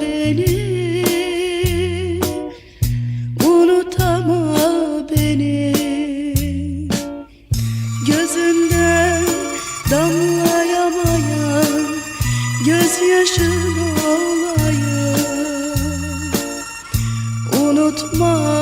beni. Unutama beni. Gözünden damlayamayan Gözyaşın olayım Unutma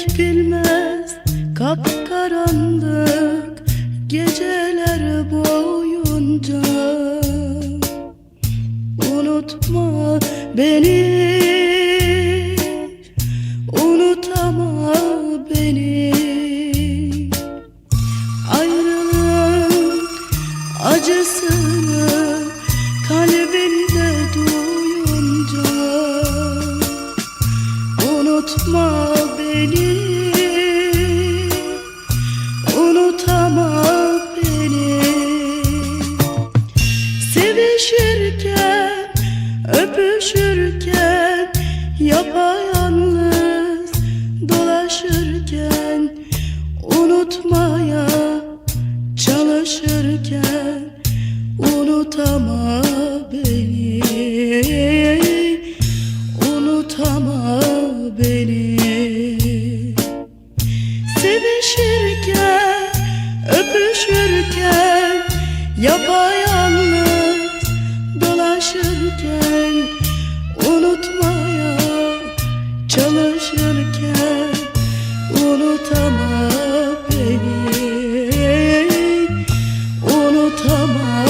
Bitmek bilmez. Kapkaranlık geceler boyunca. Unutma beni. Unutama beni. Ayrılığın acısını kalbinde duyunca. Unutma Çalışırken Unutama beni. Unutama beni. Sevişirken, öpüşürken Yapayalnız dolaşırken Unutmaya çalışırken Unutama tutamam